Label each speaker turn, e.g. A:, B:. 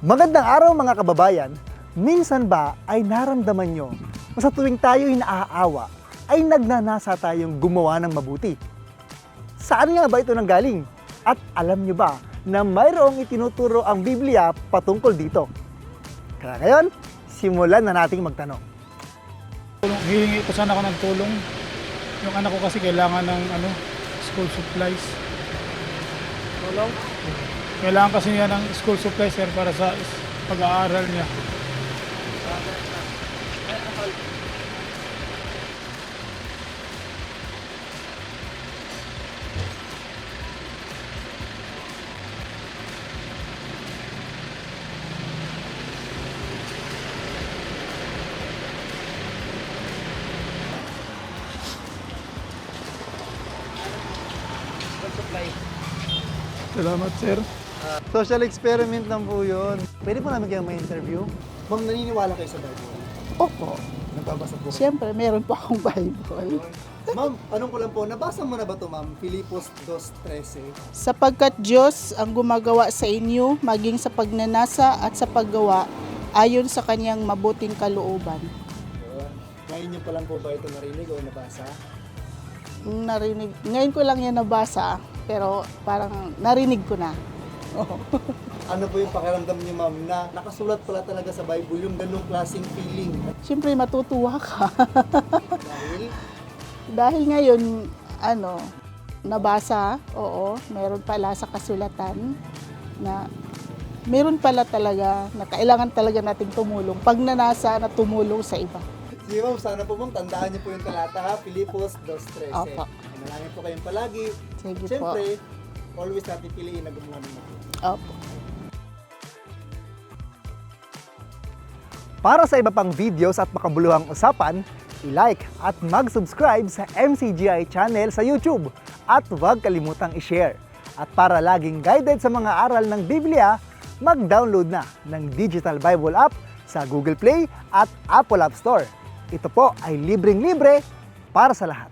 A: Magandang araw mga kababayan. Minsan ba ay naramdaman nyo na sa tuwing tayo naaawa ay nagnanasa tayong gumawa ng mabuti? Saan nga ba ito nanggaling? At alam nyo ba na mayroong itinuturo ang Biblia patungkol dito? Kaya ngayon, simulan na nating magtanong.
B: Hihingi ko sana ako ng tulong. Yung anak ko kasi kailangan ng ano, school supplies. Tulong? Kailangan kasi niya ng school supplies sir para sa pag-aaral niya. Salamat sir.
A: Social experiment lang po yun. Pwede po namin kayo may interview? Ma'am, naniniwala kayo sa Bible?
C: Opo.
A: Nagbabasa po.
C: Siyempre, meron po akong Bible.
A: Ma'am, anong ko lang po, nabasa mo na ba ito ma'am? Filipos 2.13.
C: Sapagkat Diyos ang gumagawa sa inyo, maging sa pagnanasa at sa paggawa, ayon sa kanyang mabuting kalooban.
A: Ngayon niyo pa lang po ba ito narinig o nabasa?
C: Narinig, ngayon ko lang yan nabasa, pero parang narinig ko na.
A: Ano po yung pakiramdam niyo ma'am na nakasulat pala talaga sa Bible yung ganung klaseng feeling?
C: Siyempre, matutuwa ka.
A: Dahil
C: Dahil ngayon, ano, nabasa, oo, meron pala sa kasulatan na meron pala talaga na kailangan talaga nating tumulong pag nanasa na tumulong sa iba.
A: Sige ma'am, sana po ma'am, tandaan niyo po yung talata ha, Filipos 2.13.
C: Opo.
A: Manalangin po kayong palagi.
C: Sige
A: Siyempre, always natin piliin na gumawa ng mabuti.
C: po. Opo.
A: Para sa iba pang videos at makabuluhang usapan, i-like at mag-subscribe sa MCGI channel sa YouTube at huwag kalimutang i-share. At para laging guided sa mga aral ng Biblia, mag-download na ng Digital Bible app sa Google Play at Apple App Store. Ito po ay libreng-libre para sa lahat.